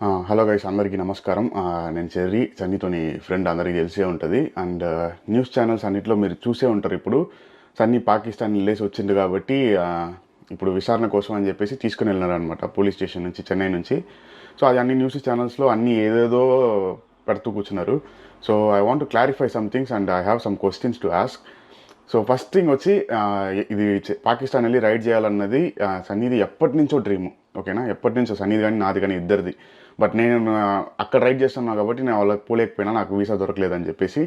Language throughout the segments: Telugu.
హలో గైస్ అందరికీ నమస్కారం. నేను చెర్రీ సన్నీతోని ఫ్రెండ్ అందరికీ తెలిసే ఉంటుంది. అండ్ న్యూస్ ఛానల్స్ అన్నింటిలో మీరు చూసే ఉంటారు ఇప్పుడు. సన్నీ పాకిస్తాన్ వెళ్ళేసి వచ్చింది కాబట్టి ఇప్పుడు విచారణ కోసం అని చెప్పేసి తీసుకుని వెళ్ళినారు అనమాట పోలీస్ స్టేషన్ నుంచి చెన్నై నుంచి. సో అది అన్ని న్యూస్ ఛానల్స్లో అన్ని ఏదేదో పెడుతూ కూర్చున్నారు. So I want to clarify some things and I have some questions to ask so first thing వచ్చి ఇది పాకిస్తాన్ వెళ్ళి రైడ్ చేయాలన్నది ఆ, సన్నీది ఎప్పటి నుంచో డ్రీమ్ ఓకేనా ఎప్పటి నుంచో సన్నీది కానీ నాది కానీ ఇద్దరిది. బట్ నేను అక్కడ రైడ్ చేస్తున్నాను కాబట్టి నేను వాళ్ళకి పోలేకపోయినా నాకు వీసా దొరకలేదని చెప్పేసి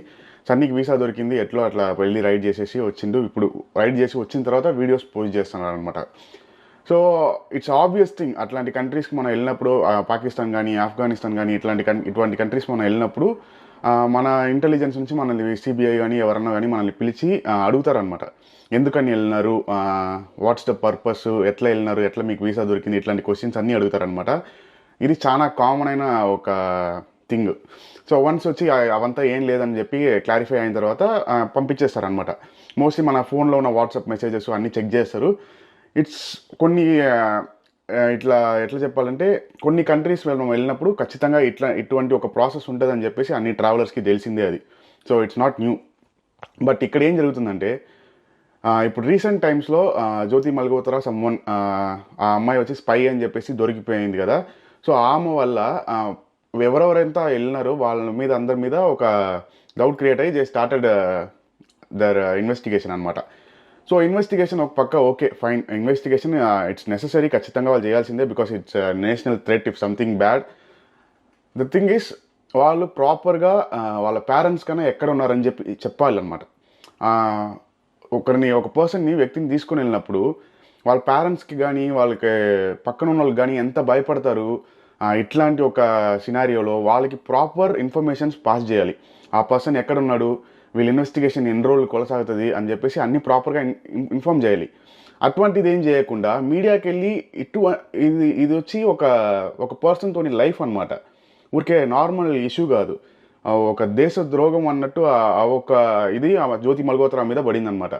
సన్నీకి వీసా దొరికింది ఎట్లో అట్లా వెళ్ళి రైడ్ చేసేసి వచ్చిండు. ఇప్పుడు రైడ్ చేసి వచ్చిన తర్వాత వీడియోస్ పోస్ట్ చేస్తున్నారు అనమాట సో ఇట్స్ ఆబ్వియస్ థింగ్ అట్లాంటి కంట్రీస్కి మనం వెళ్ళినప్పుడు పాకిస్తాన్ కానీ ఆఫ్ఘనిస్తాన్ కానీ ఇట్లాంటి కన్- ఇటువంటి కంట్రీస్ మనం వెళ్ళినప్పుడు మన ఇంటెలిజెన్స్ నుంచి మనల్ని సిబిఐ కానీ ఎవరన్నా కానీ మనల్ని పిలిచి అడుగుతారనమాట ఎందుకని వెళ్ళినారు? వాట్స్ ద పర్పస్ ఎట్లా వెళ్ళినారు? ఎట్లా మీకు వీసా దొరికింది? ఇట్లాంటి క్వశ్చన్స్ అన్నీ అడుగుతారనమాట ఇది చాలా కామన్ అయిన ఒక థింగ్ సో వన్స్ వచ్చి అవంతా ఏం లేదని చెప్పి క్లారిఫై అయిన తర్వాత పంపించేస్తారనమాట మోస్ట్లీ మన ఫోన్లో ఉన్న వాట్సాప్ మెసేజెస్ అన్నీ చెక్ చేస్తారు. ఇట్స్ కొన్ని ఇట్లా ఎట్లా చెప్పాలంటే కొన్ని కంట్రీస్ మనం వెళ్ళినప్పుడు ఖచ్చితంగా ఇట్లా ఇటువంటి ఒక ప్రాసెస్ ఉంటుందని చెప్పేసి అన్ని ట్రావెలర్స్కి తెలిసిందే అది. So it's not new but ఇక్కడ ఏం జరుగుతుందంటే ఇప్పుడు రీసెంట్ టైమ్స్లో జ్యోతి మల్గోత్రా సమ్వన్ ఆ అమ్మాయి వచ్చి స్పై అని చెప్పేసి దొరికిపోయింది కదా. సో ఆమె వల్ల ఎవరెవరైతే వెళ్ళినారో వాళ్ళ మీద అందరి మీద ఒక డౌట్ క్రియేట్ అయ్యి దే స్టార్టెడ్ దర్ ఇన్వెస్టిగేషన్ అనమాట సో ఇన్వెస్టిగేషన్ ఒక పక్క okay fine investigation it's necessary ఖచ్చితంగా వాళ్ళు చేయాల్సిందే because it's national threat if something bad the thing is వాళ్ళు ప్రాపర్గా uh, వాళ్ళ పేరెంట్స్ కన్నా ఎక్కడ ఉన్నారని చెప్పి చెప్పాలన్నమాట. ఒకరిని ఒక పర్సన్ని వ్యక్తిని తీసుకుని వెళ్ళినప్పుడు వాళ్ళ పేరెంట్స్కి కానీ వాళ్ళకి పక్కన ఉన్న వాళ్ళకి కానీ ఎంత భయపడతారు ఇట్లాంటి ఒక సినారియోలో వాళ్ళకి ప్రాపర్ ఇన్ఫర్మేషన్స్ పాస్ చేయాలి. ఆ పర్సన్ ఎక్కడున్నాడు వీళ్ళ ఇన్వెస్టిగేషన్ ఎన్ని రోజులు కొనసాగుతుంది అని చెప్పేసి అన్ని ప్రాపర్గా ఇన్ఫామ్ చేయాలి. అటువంటిది ఏం చేయకుండా మీడియాకి వెళ్ళి ఇటు ఇది ఇది వచ్చి ఒక ఒక పర్సన్తో లైఫ్ అనమాట ఊరికే నార్మల్ ఇష్యూ కాదు. ఒక దేశ ద్రోగం అన్నట్టు ఆ ఒక ఇది ఆ జ్యోతి మల్గోత్రా మీద పడిందనమాట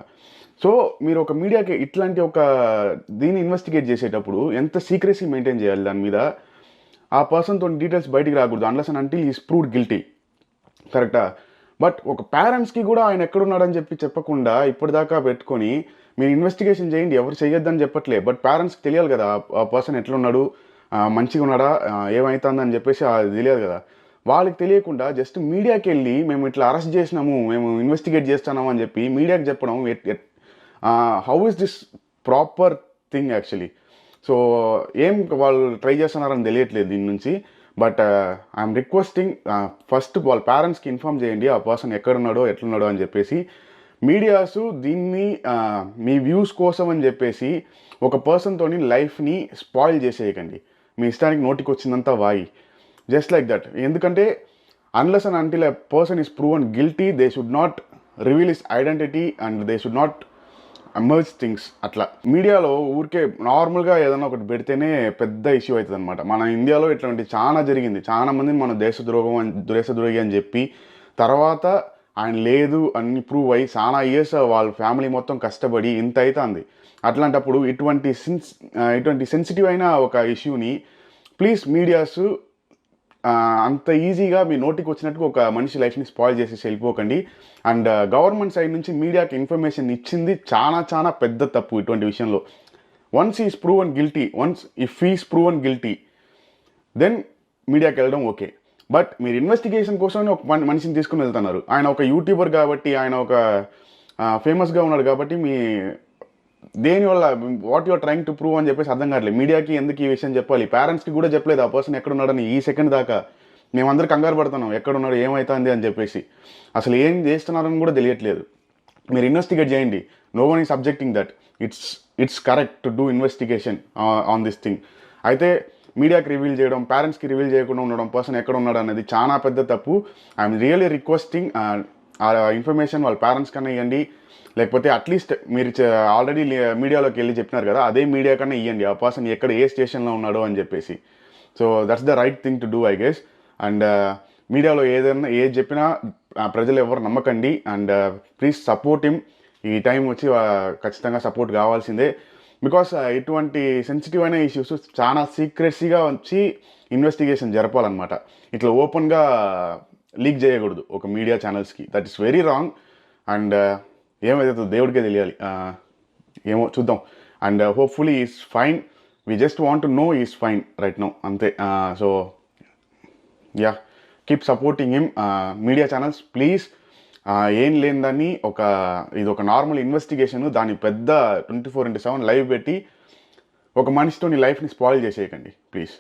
సో మీరు ఒక మీడియాకి ఇట్లాంటి ఒక దీన్ని ఇన్వెస్టిగేట్ చేసేటప్పుడు ఎంత సీక్రెసీ మెయింటైన్ చేయాలి దాని మీద? ఆ పర్సన్తో డీటెయిల్స్ బయటికి రాకూడదు unless and until is proved guilty కరెక్టా బట్ ఒక పేరెంట్స్కి కూడా ఆయన ఎక్కడున్నాడని చెప్పి చెప్పకుండా ఇప్పటిదాకా పెట్టుకొని మీరు ఇన్వెస్టిగేషన్ చేయండి ఎవరు చేయొద్దని చెప్పట్లే. బట్ పేరెంట్స్కి తెలియాలి కదా ఆ- పర్సన్ ఎట్లున్నాడు మంచిగా ఉన్నాడా ఏమవుతుందని చెప్పేసి అది తెలియదు కదా. వాళ్ళకి తెలియకుండా జస్ట్ మీడియాకి వెళ్ళి మేము ఇట్లా అరెస్ట్ చేసినాము మేము ఇన్వెస్టిగేట్ చేస్తున్నాము అని చెప్పి మీడియాకి చెప్పడం how is this proper thing actually so ఏం వాళ్ళు ట్రై చేస్తున్నారని తెలియట్లేదు దీని నుంచి బట్ ఐఎమ్ రిక్వెస్టింగ్ ఫస్ట్ వాళ్ళ పేరెంట్స్కి ఇన్ఫామ్ చేయండి ఆ పర్సన్ ఎక్కడున్నాడో ఎట్లున్నాడో అని చెప్పేసి. మీడియాస్ దీన్ని మీ వ్యూస్ కోసం అని చెప్పేసి ఒక పర్సన్తోని లైఫ్ని స్పాయిల్ చేసేయకండి. మీ ఇష్టానికి నోటికి వచ్చిందంతా వాయి. జస్ట్ లైక్ దట్ ఎందుకంటే unless and until a person is proven guilty they should not reveal is identity and they should not emerge things అట్లా. మీడియాలో ఊరికే నార్మల్గా ఏదైనా ఒకటి పెడితేనే పెద్ద ఇష్యూ అవుతుంది అనమాట మన ఇండియాలో ఇట్లాంటి చాలా జరిగింది. చాలా మందిని మన దేశద్రోహం అని దేశద్రోహి అని చెప్పి తర్వాత ఆయన లేదు అని ప్రూవ్ అయ్యి చాలా ఇయర్స్ వాళ్ళ ఫ్యామిలీ మొత్తం కష్టపడి ఇంత అవుతుంది అట్లాంటప్పుడు ఇటువంటి సిన్స్ ఇటువంటి సెన్సిటివ్ అయిన ఒక ఇష్యూని ప్లీజ్ మీడియాస్ అంత ఈజీగా మీ నోటికి వచ్చినట్టుగా ఒక మనిషి లైఫ్ని స్పాయిల్ చేసేసి వెళ్ళిపోకండి. అండ్ గవర్నమెంట్ సైడ్ నుంచి మీడియాకి ఇన్ఫర్మేషన్ ఇచ్చింది చాలా చాలా పెద్ద తప్పు ఇటువంటి విషయంలో. Once is proven guilty once if is proven guilty then మీడియాకి వెళ్ళడం ఓకే. బట్ మీరు ఇన్వెస్టిగేషన్ కోసమే ఒక మనిషిని తీసుకుని వెళ్తున్నారు. ఆయన ఒక యూట్యూబర్ కాబట్టి ఆయన ఒక ఫేమస్గా ఉన్నాడు కాబట్టి మీ దేనివల్ల what your trying to prove అని చెప్పేసి అర్థం కావట్లేదు. మీడియాకి ఎందుకు ఈ విషయం చెప్పాలి? పేరెంట్స్కి కూడా చెప్పలేదు ఆ పర్సన్ ఎక్కడున్నాడని ఈ సెకండ్ దాకా. మేమందరూ కంగారు పడుతున్నాం. ఎక్కడ ఉన్నాడు ఏమవుతుంది అని చెప్పేసి. అసలు ఏం చేస్తున్నారని కూడా తెలియట్లేదు. మీరు ఇన్వెస్టిగేట్ చేయండి. నో వన్ ఈ subjecting that it's it's correct to do investigation on this thing అయితే మీడియాకి రివీల్ చేయడం పేరెంట్స్కి రివీల్ చేయకుండా ఉండడం పర్సన్ ఎక్కడ ఉన్నాడు అనేది చాలా పెద్ద తప్పు. ఐఎమ్ రియలీ రిక్వెస్టింగ్ ఆ ఇన్ఫర్మేషన్ వాళ్ళ పేరెంట్స్ కన్నా ఇవ్వండి లేకపోతే అట్లీస్ట్ మీరు ఆల్రెడీ మీడియాలోకి వెళ్ళి చెప్పినారు కదా అదే మీడియా కన్నా ఇవ్వండి ఆ పర్సన్ ఎక్కడ ఏ స్టేషన్లో ఉన్నాడో అని చెప్పేసి. So that's the right thing to do I guess and మీడియాలో ఏదైనా ఏది చెప్పినా ఆ, ప్రజలు ఎవరు నమ్మకండి. అండ్ ప్లీజ్ సపోర్ట్ హిమ్ ఈ టైం వచ్చి ఖచ్చితంగా సపోర్ట్ కావాల్సిందే. బికాస్ uh, ఇటువంటి సెన్సిటివ్ అయిన ఇష్యూస్ చాలా సీక్రెసీగా వచ్చి ఇన్వెస్టిగేషన్ జరపాలన్నమాట. ఇట్లా ఓపెన్గా లీక్ చేయకూడదు ఒక media ఛానల్స్కి. That is very wrong and ఏమైతే దేవుడికే తెలియాలి. Uh, ఏమో చూద్దాం. And hopefully is fine we just want to know is fine right no అంతే. So yeah keep supporting him media channels please ఏం లేని దాన్ని ఒక ఇది ఒక నార్మల్ ఇన్వెస్టిగేషన్ దాని పెద్ద twenty four into seven live పెట్టి ఒక మనిషితో నీ లైఫ్ని స్పాయిల్ చేసేయకండి ప్లీజ్